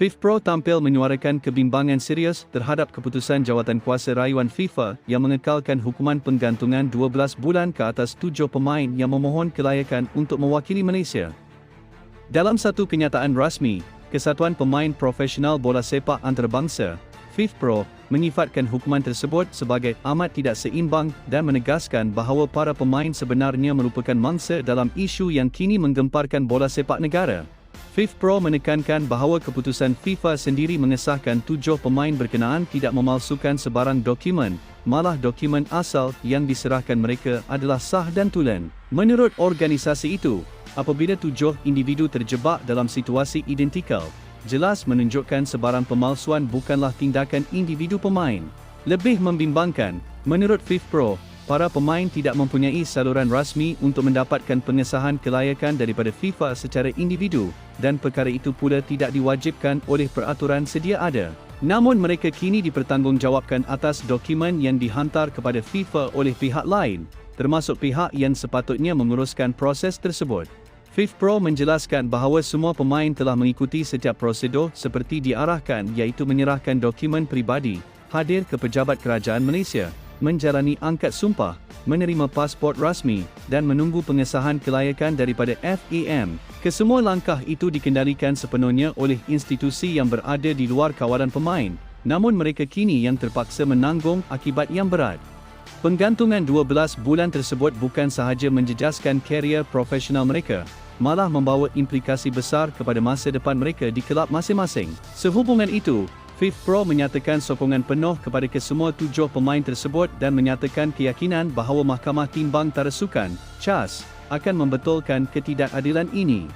FIFPro tampil menyuarakan kebimbangan serius terhadap keputusan jawatan kuasa rayuan FIFA yang mengekalkan hukuman penggantungan 12 bulan ke atas tujuh pemain yang memohon kelayakan untuk mewakili Malaysia. Dalam satu kenyataan rasmi, Kesatuan Pemain Profesional Bola Sepak Antarabangsa, FIFPro, menyifatkan hukuman tersebut sebagai amat tidak seimbang dan menegaskan bahawa para pemain sebenarnya merupakan mangsa dalam isu yang kini menggemparkan bola sepak negara. FIFPro menekankan bahawa keputusan FIFA sendiri mengesahkan tujuh pemain berkenaan tidak memalsukan sebarang dokumen, malah dokumen asal yang diserahkan mereka adalah sah dan tulen. Menurut organisasi itu, apabila tujuh individu terjebak dalam situasi identikal, jelas menunjukkan sebarang pemalsuan bukanlah tindakan individu pemain. Lebih membimbangkan, menurut FIFPro, para pemain tidak mempunyai saluran rasmi untuk mendapatkan pengesahan kelayakan daripada FIFA secara individu dan perkara itu pula tidak diwajibkan oleh peraturan sedia ada. Namun mereka kini dipertanggungjawabkan atas dokumen yang dihantar kepada FIFA oleh pihak lain, termasuk pihak yang sepatutnya menguruskan proses tersebut. FIFPro menjelaskan bahawa semua pemain telah mengikuti setiap prosedur seperti diarahkan iaitu menyerahkan dokumen peribadi, hadir ke pejabat kerajaan Malaysia, menjalani angkat sumpah, menerima pasport rasmi, dan menunggu pengesahan kelayakan daripada FEM. Kesemua langkah itu dikendalikan sepenuhnya oleh institusi yang berada di luar kawalan pemain, namun mereka kini yang terpaksa menanggung akibat yang berat. Penggantungan 12 bulan tersebut bukan sahaja menjejaskan karier profesional mereka, malah membawa implikasi besar kepada masa depan mereka di kelab masing-masing. Sehubungan itu, FIFPro menyatakan sokongan penuh kepada kesemua tujuh pemain tersebut dan menyatakan keyakinan bahawa Mahkamah Timbang Tarasukan, CHAS, akan membetulkan ketidakadilan ini.